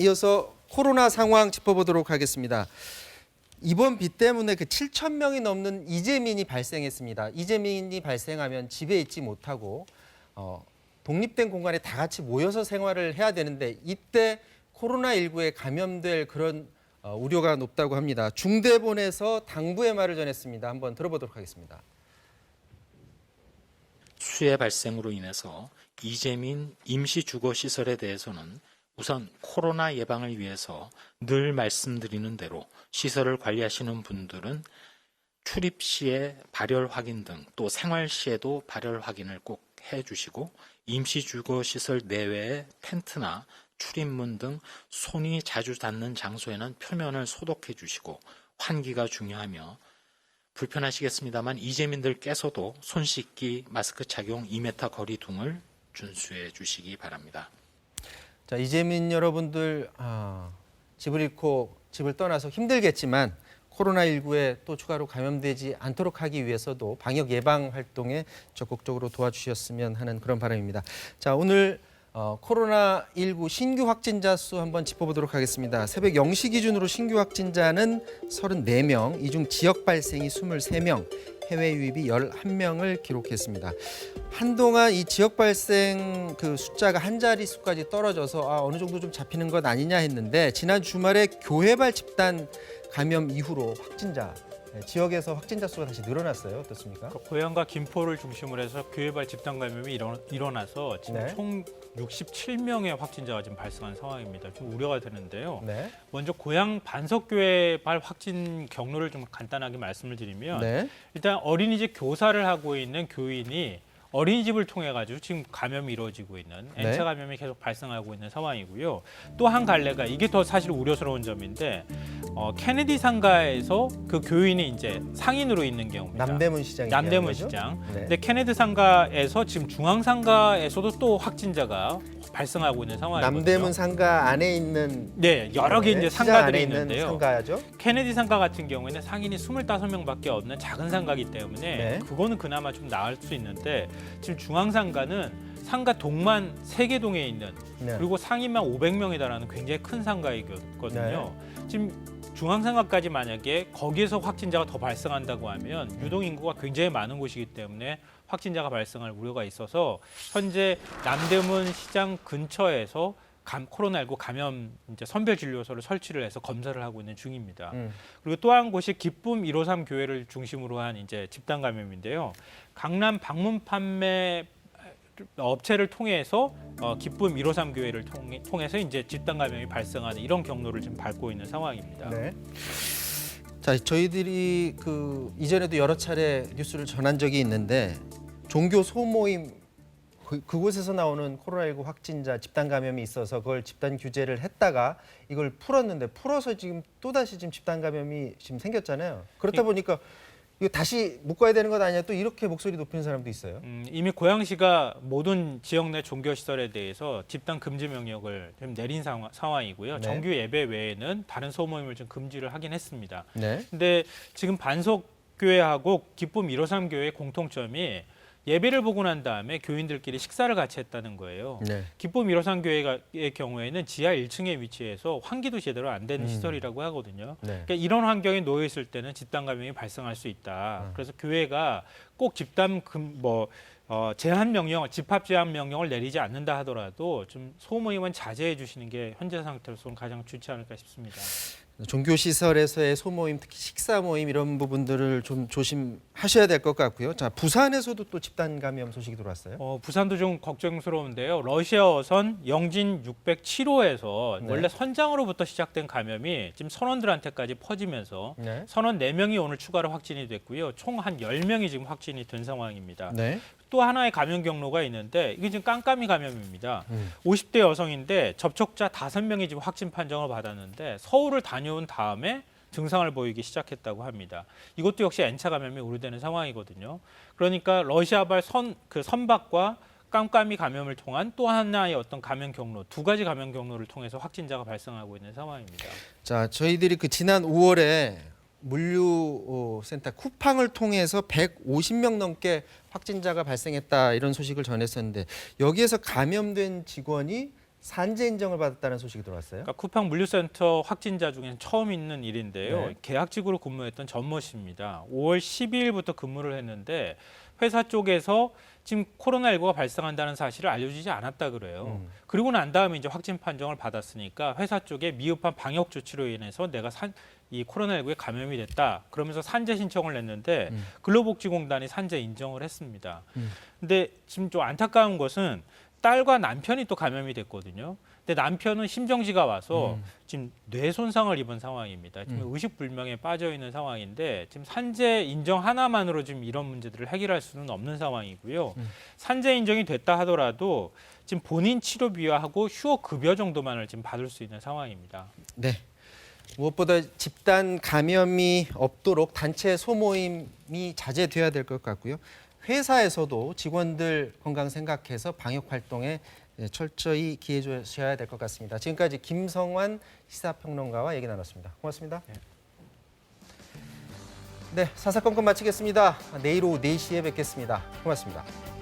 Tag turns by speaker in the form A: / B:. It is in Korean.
A: 이어서 코로나 상황 짚어보도록 하겠습니다. 이번 비 때문에 그 7천 명이 넘는 이재민이 발생했습니다. 이재민이 발생하면 집에 있지 못하고 어, 독립된 공간에 다 같이 모여서 생활을 해야 되는데 이때 코로나19에 감염될 그런 어, 우려가 높다고 합니다. 중대본에서 당부의 말을 전했습니다. 한번 들어보도록 하겠습니다.
B: 수해 발생으로 인해서 이재민 임시 주거 시설에 대해서는 우선 코로나 예방을 위해서 늘 말씀드리는 대로 시설을 관리하시는 분들은 출입 시에 발열 확인 등 또 생활 시에도 발열 확인을 꼭 해주시고 임시 주거 시설 내외의 텐트나 출입문 등 손이 자주 닿는 장소에는 표면을 소독해 주시고 환기가 중요하며 불편하시겠습니다만 이재민들께서도 손 씻기, 마스크 착용, 2m 거리 등을 준수해 주시기 바랍니다.
A: 자, 이재민 여러분들 아, 집을 잃고 집을 떠나서 힘들겠지만 코로나19에 또 추가로 감염되지 않도록 하기 위해서도 방역 예방 활동에 적극적으로 도와주셨으면 하는 그런 바람입니다. 자, 오늘 어, 코로나19 신규 확진자 수 한번 짚어보도록 하겠습니다. 새벽 0시 기준으로 신규 확진자는 34명, 이 중 지역 발생이 23명, 해외 유입이 11명을 기록했습니다. 한동안 이 지역 발생 그 숫자가 한 자릿수까지 떨어져서 아, 어느 정도 좀 잡히는 것 아니냐 했는데 지난 주말에 교회발 집단 감염 이후로 확진자 네, 지역에서 확진자 수가 다시 늘어났어요. 어떻습니까?
C: 그 고양과 김포를 중심으로 해서 교회발 집단 감염이 일어, 일어 나서 지금
A: 네.
C: 총 67명의 확진자가 지금 발생한 상황입니다. 좀 우려가 되는데요.
A: 네.
C: 먼저 고양 반석교회발 확진 경로를 좀 간단하게 말씀을 드리면
A: 네.
C: 일단 어린이집 교사를 하고 있는 교인이 어린이집을 통해 가지고 지금 감염이 이루어지고 있는
A: 네.
C: N차 감염이 계속 발생하고 있는 상황이고요. 또 한 갈래가 이게 더 사실 우려스러운 점인데 어, 케네디 상가에서 그 교인이 이제 상인으로 있는 경우입니다.
A: 남대문 시장
C: 남대문 시장.
A: 네.
C: 근데 케네디 상가에서 지금 중앙 상가에서도 또 확진자가 발생하고 있는 상황이거든요.
A: 남대문 상가 안에 있는
C: 네, 여러 개
A: 네,
C: 이제
A: 시장
C: 상가들이
A: 안에 있는
C: 있는데요.
A: 상가죠.
C: 케네디 상가 같은 경우에는 상인이 25명밖에 없는 작은 상가이기 때문에
A: 네.
C: 그거는 그나마 좀 나을 수 있는데 지금 중앙 상가는 상가 동만 세개 동에 있는
A: 네.
C: 그리고 상인만 500명에 달하는 굉장히 큰 상가이거든요.
A: 네.
C: 지금 중앙 상가까지 만약에 거기에서 확진자가 더 발생한다고 하면
A: 네.
C: 유동 인구가 굉장히 많은 곳이기 때문에 확진자가 발생할 우려가 있어서 현재 남대문 시장 근처에서 감, 코로나19 감염 이제 선별 진료소를 설치를 해서 검사를 하고 있는 중입니다.
A: 음.
C: 그리고 또 한 곳이 기쁨 153 교회를 중심으로 한 이제 집단 감염인데요. 강남 방문 판매 업체를 통해서 어, 기쁨 153 교회를 통해, 통해 서 이제 집단 감염이 발생하는 이런 경로를 지금 밟고 있는 상황입니다.
A: 네. 자, 저희들이 그 이전에도 여러 차례 뉴스를 전한 적이 있는데 종교 소모임 그, 그곳에서 나오는 코로나19 확진자 집단 감염이 있어서 그걸 집단 규제를 했다가 이걸 풀었는데 풀어서 지금 또 다시 지금 집단 감염이 지금 생겼잖아요. 그렇다 보니까 이 거 다시 묶어야 되는 것 아니냐 또 이렇게 목소리 높이는 사람도 있어요.
C: 음, 이미 고양시가 모든 지역 내 종교 시설에 대해서 집단 금지 명령을 좀 내린 상황, 상황이고요.
A: 네.
C: 정규 예배 외에는 다른 소모임을 좀 금지를 하긴 했습니다.
A: 네.
C: 근데 지금 반석 교회하고 기쁨 153 교회의 공통점이 예배를 보고 난 다음에 교인들끼리 식사를 같이 했다는 거예요.
A: 네.
C: 기쁨 153 교회의 경우에는 지하 1층에 위치해서 환기도 제대로 안 되는
A: 음.
C: 시설이라고 하거든요.
A: 네.
C: 그러니까 이런 환경에 놓여 있을 때는 집단 감염이 발생할 수 있다.
A: 음.
C: 그래서 교회가 꼭 집단 금뭐 어, 제한 명령, 집합 제한 명령을 내리지 않는다 하더라도 좀 소모임은 자제해 주시는 게 현재 상태로서는 가장 좋지 않을까 싶습니다.
A: 종교 시설에서의 소모임, 특히 식사 모임 이런 부분들을 좀 조심하셔야 될 것 같고요. 자, 부산에서도 또 집단 감염 소식이 들어왔어요.
C: 어, 부산도 좀 걱정스러운데요. 러시아 어선 영진 607호에서
A: 네.
C: 원래 선장으로부터 시작된 감염이 지금 선원들한테까지 퍼지면서
A: 네.
C: 선원 4명이 오늘 추가로 확진이 됐고요. 총 한 10명이 지금 확진이 된 상황입니다.
A: 네.
C: 또 하나의 감염 경로가 있는데 이게 지금 깜깜이 감염입니다.
A: 음.
C: 50대 여성인데 접촉자 5명이 지금 확진 판정을 받았는데 서울을 다녀온 다음에 증상을 보이기 시작했다고 합니다. 이것도 역시 N차 감염이 우려되는 상황이거든요. 그러니까 러시아발 선 그 선박과 깜깜이 감염을 통한 또 하나의 어떤 감염 경로, 두 가지 감염 경로를 통해서 확진자가 발생하고 있는 상황입니다.
A: 자, 저희들이 그 지난 5월에 물류센터 쿠팡을 통해서 150명 넘게 확진자가 발생했다 이런 소식을 전했었는데 여기에서 감염된 직원이 산재 인정을 받았다는 소식이 들어왔어요.
C: 그러니까 쿠팡 물류센터 확진자 중엔 처음 있는 일인데요.
A: 네.
C: 계약직으로 근무했던 전모 씨입니다. 5월 12일부터 근무를 했는데 회사 쪽에서 지금 코로나19가 발생한다는 사실을 알려주지 않았다 그래요.
A: 음.
C: 그리고 난 다음에 이제 확진 판정을 받았으니까 회사 쪽에 미흡한 방역 조치로 인해서 내가 산, 이 코로나19에 감염이 됐다. 그러면서 산재 신청을 냈는데
A: 음.
C: 근로복지공단이 산재 인정을 했습니다.
A: 음.
C: 근데 지금 좀 안타까운 것은 딸과 남편이 또 감염이 됐거든요. 근데 남편은 심정지가 와서
A: 음.
C: 지금 뇌 손상을 입은 상황입니다. 지금
A: 음.
C: 의식 불명에 빠져 있는 상황인데 지금 산재 인정 하나만으로 지금 이런 문제들을 해결할 수는 없는 상황이고요.
A: 음.
C: 산재 인정이 됐다 하더라도 지금 본인 치료 비하고 휴업 급여 정도만을 지금 받을 수 있는 상황입니다.
A: 네. 무엇보다 집단 감염이 없도록 단체 소모임이 자제돼야 될 것 같고요. 회사에서도 직원들 건강 생각해서 방역 활동에 예, 철저히 기해 주셔야 될 것 같습니다. 지금까지 김성환 시사평론가와 얘기 나눴습니다. 고맙습니다. 네, 사사건건 마치겠습니다. 내일 오후 4시에 뵙겠습니다. 고맙습니다.